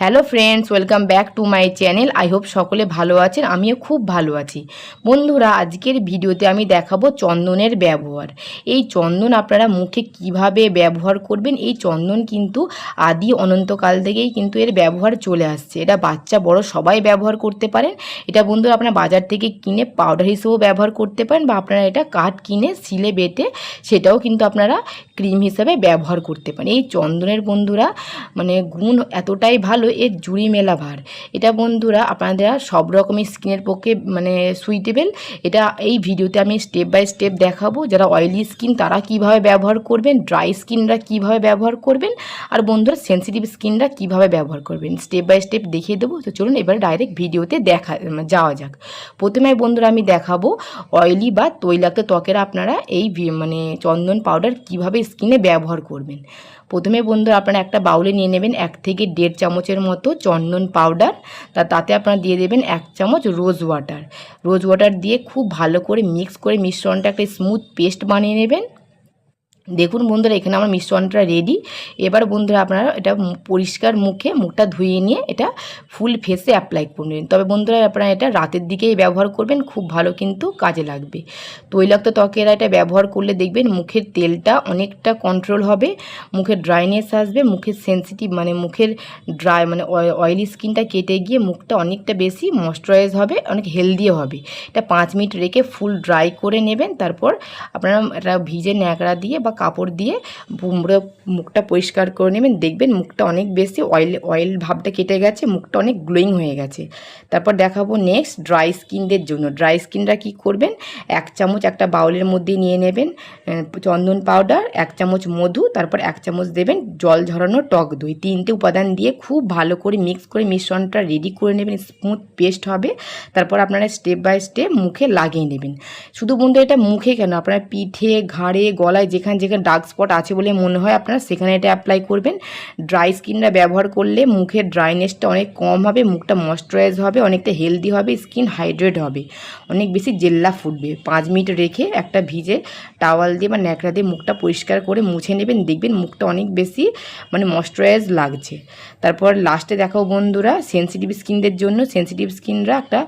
Hello friends, welcome back to my channel. I hope সকলে ভালো আছেন, আমিও খুব ভালো আছি। বন্ধুরা, আজকের ভিডিওতে আমি দেখাবো চন্দনের ব্যবহার। এই চন্দন আপনারা মুখে কীভাবে ব্যবহার করবেন? এই চন্দন কিন্তু আদি অনন্তকাল থেকেই কিন্তু এর ব্যবহার চলে আসছে। এটা বাচ্চা, বড় সবাই ব্যবহার করতে পারেন। এটা বন্ধুরা আপনারা বাজার থেকে কিনে পাউডার হিসেবেও ব্যবহার করতে পারেন বা আপনারা এটা কাঠ কিনে সিলে বেটে সেটাও কিন্তু আপনারা ক্রিম হিসেবে ব্যবহার করতে পারেন। এই চন্দনের বন্ধুরা মানে গুণ এতটাই ভালো এর জুড়ি মেলা ভার। এটা বন্ধুরা আপনারা সব রকমের স্কিনের পক্ষে মানে সুইটেবেল এটা এই ভিডিওতে আমি স্টেপ বাই স্টেপ দেখাবো, যারা অয়েলি স্কিন তারা কীভাবে ব্যবহার করবেন ড্রাই স্কিনরা কীভাবে ব্যবহার করবেন, আর বন্ধুরা সেন্সিটিভ স্কিনরা কীভাবে ব্যবহার করবেন। স্টেপ বাই স্টেপ দেখিয়ে দেবো। তো চলুন, এবার ডাইরেক্ট ভিডিওতে দেখা যাওয়া যাক। প্রথমে বন্ধুরা, আমি দেখাবো অয়েলি বা তৈলাক্ত ত্বকের আপনারা এই মানে চন্দন পাউডার কীভাবে স্কিনে ব্যবহার করবেন। প্রথমে বন্ধুরা, আপনারা একটা বাউলে নিয়ে নেবেন এক থেকে দেড় চামচের মতো চন্দন পাউডার তা তাতে আপনারা দিয়ে দেবেন এক চামচ রোজ ওয়াটার রোজ ওয়াটার দিয়ে খুব ভালো করে মিক্স করে মিশ্রণটা একটা স্মুথ পেস্ট বানিয়ে নেবেন। দেখুন বন্ধুরা, এখানে আমার মিশ্রণটা রেডি এবার বন্ধুরা, আপনারা এটা পরিষ্কার মুখে মুখটা ধুয়ে নিয়ে এটা ফুল ফেসে অ্যাপ্লাই করবেন তবে বন্ধুরা, আপনারা এটা রাতের দিকেই ব্যবহার করবেন, খুব ভালো কিন্তু কাজে লাগবে। তৈলাক্ত ত্বকেরা এটা ব্যবহার করলে দেখবেন মুখের তেলটা অনেকটা কন্ট্রোল হবে, মুখের ড্রাইনেস আসবে, মুখের সেন্সিটিভ মানে মুখের ড্রাই মানে অয়েলি স্কিনটা কেটে গিয়ে মুখটা অনেকটা বেশি ময়শ্চারাইজ হবে, অনেক হেলদিও হবে। এটা পাঁচ মিনিট রেখে ফুল ড্রাই করে নেবেন, তারপর আপনারা এটা ভিজে ন্যাকড়া দিয়ে বা কাপড় দিয়ে পুরো মুখটা পরিষ্কার করে নেবেন। দেখবেন মুখটা অনেক বেশি অয়েল অয়েল ভাবটা কেটে গেছে, মুখটা অনেক গ্লোয়িং হয়ে গেছে। তারপর দেখাবো নেক্সট ড্রাই স্কিনদের জন্য। ড্রাই স্কিনরা কি করবেন? এক চামচ একটা বাউলের মধ্যে নিয়ে নেবেন চন্দন পাউডার এক চামচ মধু, তারপর এক চামচ দেবেন জল ঝরানো টক দই। তিনটে উপাদান দিয়ে খুব ভালো করে মিক্স করে মিশ্রণটা রেডি করে নেবেন স্মুথ পেস্ট হবে। তারপর আপনারা স্টেপ বাই স্টেপ মুখে লাগিয়ে নেবেন। শুধু বন্ধু, এটা মুখে কেন? আপনারা পিঠে, ঘাড়ে, গলায় যেখানে যেখানে ডার্ক স্পট আছে বলে মনে হয়, আপনারা সেখানে এটা অ্যাপ্লাই করবেন। ড্রাই স্কিনরা ব্যবহার করলে মুখের ড্রাইনেসটা অনেক কম হবে, মুখটা ময়শ্চারাইজ হবে, অনেকটা হেলদি হবে স্কিন হাইড্রেট হবে। অনেক বেশি জেল্লা ফুটবে। পাঁচ মিনিট রেখে একটা ভিজে টাওয়াল দিয়ে বা ন্যাকড়া দিয়ে মুখটা পরিষ্কার করে মুছে নেবেন, দেখবেন মুখটা অনেক বেশি মানে ময়শ্চারাইজ লাগছে। তারপর লাস্টে দেখাও বন্ধুরা সেন্সিটিভ স্কিনদের জন্য সেন্সিটিভ স্কিনরা একটা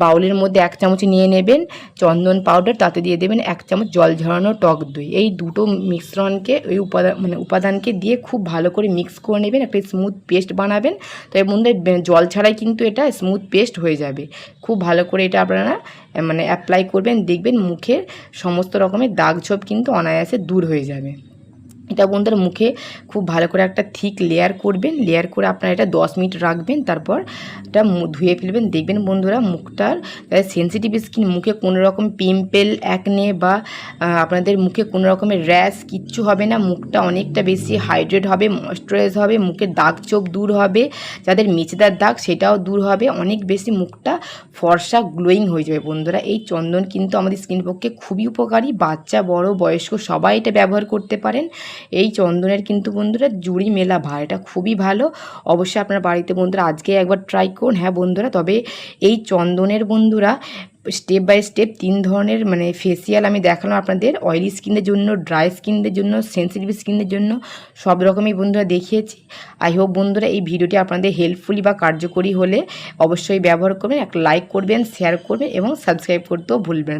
বাউলের মধ্যে এক চামচ নিয়ে নেবেন, চন্দন পাউডার তাতে দিয়ে দেবেন এক চামচ জল ঝরানো টক দই। এই দুটো মিশ্রণকে, ওই উপাদান মানে উপাদানকে দিয়ে খুব ভালো করে মিক্স করে নেবেন, একটা স্মুথ পেস্ট বানাবেন। তবে মধ্যে জল ছাড়াই কিন্তু এটা স্মুথ পেস্ট হয়ে যাবে। খুব ভালো করে এটা আপনারা মানে অ্যাপ্লাই করবেন, দেখবেন মুখের সমস্ত রকমের দাগ ছোপ কিন্তু অনায়াসে দূর হয়ে যাবে। এটা বন্ধুরা মুখে খুব ভালো করে একটা থিক লেয়ার করবেন লেয়ার করে আপনারা এটা দশ মিনিট রাখবেন, তারপর এটা ধুয়ে ফেলবেন। দেখবেন বন্ধুরা মুখটার সেন্সিটিভ স্কিন মুখে কোনো রকম পিম্পল অ্যাকনে বা আপনাদের মুখে কোনো রকমের র্যাশ কিচ্ছু হবে না। মুখটা অনেকটা বেশি হাইড্রেট হবে ময়শ্চারাইজ হবে মুখের দাগ চোখ দূর হবে, যাদের মেচেদার দাগ সেটাও দূর হবে। অনেক বেশি মুখটা ফর্সা গ্লোয়িং হয়ে যাবে বন্ধুরা। এই চন্দন কিন্তু আমাদের স্কিন পক্ষে খুবই উপকারী। বাচ্চা, বড়, বয়স্ক সবাই এটা ব্যবহার করতে পারেন। এই চন্দনের কিন্তু বন্ধুরা জুড়ি মেলা ভার এটা খুবই ভালো। অবশ্যই আপনার বাড়িতে বন্ধুরা আজকে একবার ট্রাই করুন হ্যাঁ বন্ধুরা? তবে এই চন্দনের বন্ধুরা স্টেপ বাই স্টেপ তিন ধরনের মানে ফেসিয়াল আমি দেখালাম আপনাদের অয়েলি স্কিনের জন্য ড্রাই স্কিনদের জন্য সেন্সিটিভ স্কিনের জন্য, সব রকমই বন্ধুরা দেখিয়েছি। আই হোপ বন্ধুরা এই ভিডিওটি আপনাদের হেল্পফুলি বা কার্যকরী হলে অবশ্যই ব্যবহার করবেন একটা লাইক করবেন শেয়ার করবেন এবং সাবস্ক্রাইব করতেও ভুলবেন।